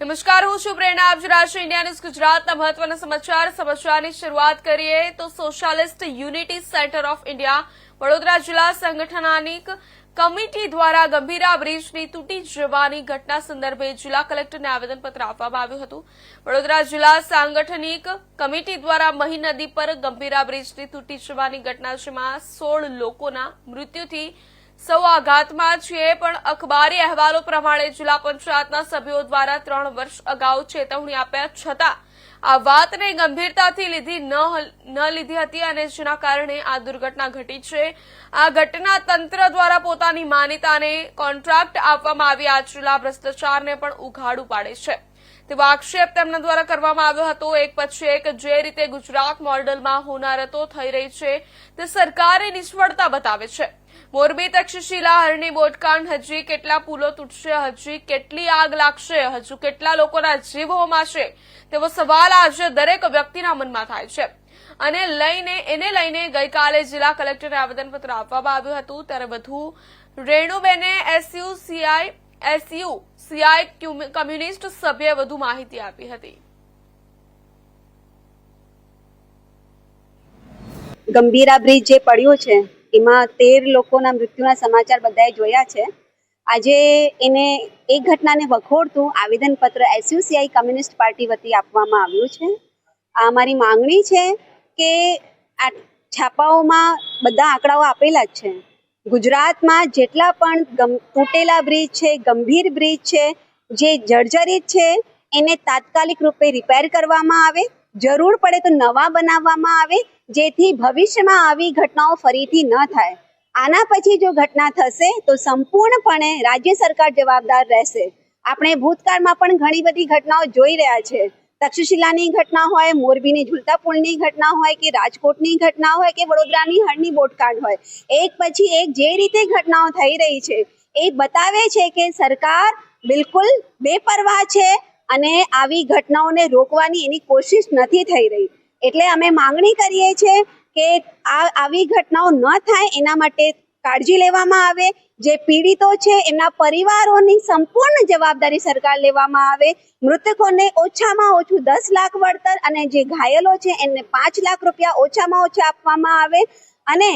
નમસ્કાર, હું છું પ્રેરણા. આપ જોઈ ઇન્ડિયા ન્યૂઝ ગુજરાતના મહત્વના સમાચાર. સમાચારની શરૂઆત કરીએ તો socialist unity centre of India Vadodara જિલ્લા સંગઠનની કમિટી દ્વારા ગંભીરા બ્રિજની તૂટી જવાની ઘટના સંદર્ભે જિલ્લા કલેક્ટરને આવેદનપત્ર આપવામાં આવ્યું હતું. વડોદરા જિલ્લા સાંગઠનિક કમિટી દ્વારા મહી નદી પર ગંભીરા બ્રિજની તૂટી જવાની ઘટના જેમાં સોળ લોકોના મૃત્યુથી સૌ આઘાતમાં છીએ પણ અખબારી અહેવાલો પ્રમાણે જિલ્લા પંચાયતના સભ્યો દ્વારા ત્રણ વર્ષ અગાઉ ચેતવણી આપ્યા છતાં આ વાતને ગંભીરતાથી લીધી ન લીધી હતી અને જેના કારણે આ દુર્ઘટના ઘટી છે. આ ઘટના તંત્ર દ્વારા પોતાની માન્યતાને કોન્ટ્રાક્ટ આપવામાં આવી, આ જિલ્લા ભ્રષ્ટાચારને પણ ઉઘાડું પાડે છે. તેવો આક્ષેપ તેમના દ્વારા કરવામાં આવ્યો હતો. એક પછી એક જે રીતે ગુજરાત મોડલમાં હોનારતો થઈ રહી છે, તે સરકારે નિષ્ફળતા બતાવે છે. મોરબી તક્ષશિલા, હરણી બોટકાંડ હજી કેટલા પુલો તૂટશે, હજી કેટલી આગ લાગશે, હજુ કેટલા લોકોના જીવ હોમાશે તેવો સવાલ આજે દરેક વ્યક્તિના મનમાં થાય છે. અને લઈને, એને લઈને ગઈકાલે જિલ્લા કલેક્ટરને આવેદનપત્ર આપવામાં આવ્યું હતું. ત્યારે વધુ રેણુબેને SU, CI SU CI communist સભ્યએ વધુ માહિતી આપી હતી. ગંભીરા બ્રિજ જે પડ્યો છે, એમાં તેર લોકોના મૃત્યુના સમાચાર બધાએ જોયા છે. આજે એને એ ઘટનાને વખોડતું આવેદનપત્ર એસયુસીઆઈ કમ્યુનિસ્ટ પાર્ટી વતી આપવામાં આવ્યું છે. આ અમારી માંગણી છે કે આ છાપાઓમાં બધા આંકડાઓ આપેલા જ છે. ગુજરાતમાં જેટલા પણ તૂટેલા બ્રિજ છે, ગંભીર બ્રિજ છે, જે જર્જરિત છે, એને તાત્કાલિક રૂપે રિપેર કરવામાં આવે. જરૂર પડે તો નવા બનાવવામાં આવે, જેથી ભવિષ્યમાં આવી ઘટનાઓ ફરીથી ન થાય. આના પછી જો ઘટના થશે, તો સંપૂર્ણપણે રાજ્ય સરકાર જવાબદાર રહેશે. આપણે ભૂતકાળમાં પણ ઘણી બધી ઘટનાઓ જોઈ રહ્યા છે. તક્ષશિલાની ઘટના હોય, મોરબીની ઝુલતા પુલની ઘટના હોય કે રાજકોટની ઘટના હોય કે વડોદરાની હળની બોટકાંડ હોય, એક પછી એક જે રીતે ઘટનાઓ થઈ રહી છે, એ બતાવે છે કે સરકાર બિલકુલ બેપરવાહ છે અને આવી ઘટનાઓને રોકવાની એની કોશિશ નથી થઈ રહી. એટલે અમે માંગણી કરીએ છીએ કે આ, આવી ઘટનાઓ ન થાય એના માટે કાળજી લેવામાં આવે, જે પીડિતો છે, એમના પરિવારોની સંપૂર્ણ જવાબદારી સરકાર લેવામાં આવે. મૃતકોને ઓછામાં ઓછું દસ લાખ વળતર અને જે ઘાયલો છે, એમને પાંચ લાખ રૂપિયા ઓછામાં ઓછા આપવામાં આવે. અને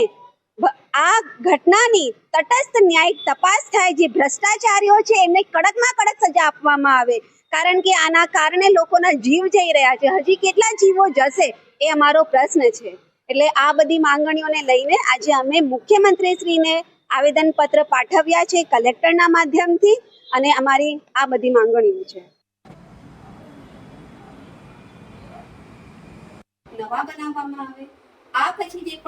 આ ઘટનાની તટસ્થ ન્યાયિક તપાસ થાય, જે ભ્રષ્ટાચારીઓ છે, એમને કડકમાં કડક સજા આપવામાં આવે. કારણ કે આના કારણે લોકોના જીવ જઈ રહ્યા છે. હજી કેટલા જીવો જશે, એ અમારો પ્રશ્ન છે. એટલે આ બધી માંગણીઓને લઈને આજે અમે મુખ્યમંત્રીશ્રીને આવેદનપત્ર પાઠવ્યા છે કલેક્ટરના માધ્યમથી અને અમારી આ બધી માંગણીઓ છે. નવા બનાવવામાં આવે, આ પછી જે